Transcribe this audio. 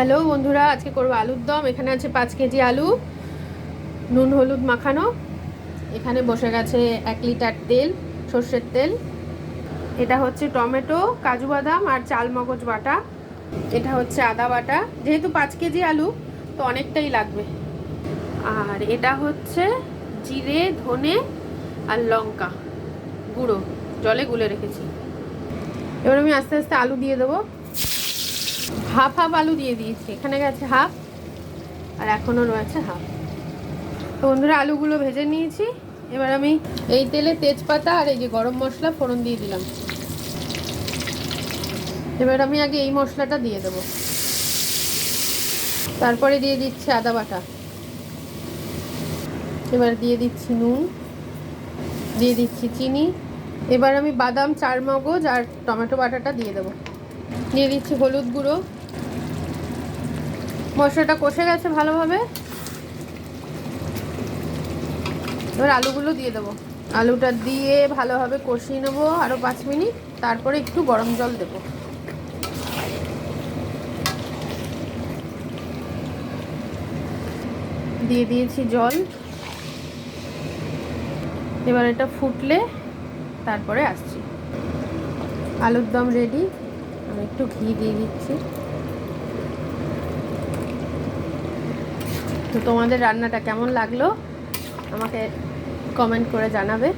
Hello বন্ধুরা, আজকে করব আলুর দম। এখানে আছে পাঁচ কেজি আলু, নুন, হলুদ মাখানো। এখানে বসে গেছে এক লিটার তেল, সর্ষের তেল। এটা হচ্ছে টমেটো, কাজু বাদাম আর চাল মগজ বাটা। এটা হচ্ছে আদা বাটা। যেহেতু পাঁচ কেজি আলু, তো অনেকটাই লাগবে। আর এটা হচ্ছে জিরে, ধনে আর লঙ্কা গুঁড়ো। জলে গুলে রেখেছি। এবার আমি আস্তে আস্তে আলু দিয়ে দেবো। হাফ হাফ আলু দিয়ে দিয়েছি। এখানে গেছে হাফ, আর এখনও রয়েছে হাফ। তো বন্ধুরা, আলুগুলো ভেজে নিয়েছি। এবার আমি এই তেলে তেজপাতা আর এই যে গরম মশলা ফোড়ন দিয়ে দিলাম। এবার আমি আগে এই মশলাটা দিয়ে দেবো। তারপরে দিয়ে দিচ্ছি আদা বাটা। এবার দিয়ে দিচ্ছি নুন, দিয়ে দিচ্ছি চিনি। এবার আমি বাদাম চার মগজ আর টমেটো বাটাটা দিয়ে দেবো। দিয়ে দিচ্ছি হলুদ গুঁড়ো। মশলাটা কষে গেছে ভালোভাবে। এবার আলুগুলো দিয়ে দেবো। আলুটা দিয়ে ভালোভাবে কষিয়ে নেব আরও পাঁচ মিনিট, তারপরে একটু গরম জল দেবো। দিয়ে দিয়েছি জল। এবার এটা ফুটলে তারপরে আসছি। আলুর দম রেডি আমি একটু ঘি দিয়ে দিচ্ছি। তো তোমাদের রান্নাটা কেমন লাগল? আমাকে কমেন্ট করে জানাবে।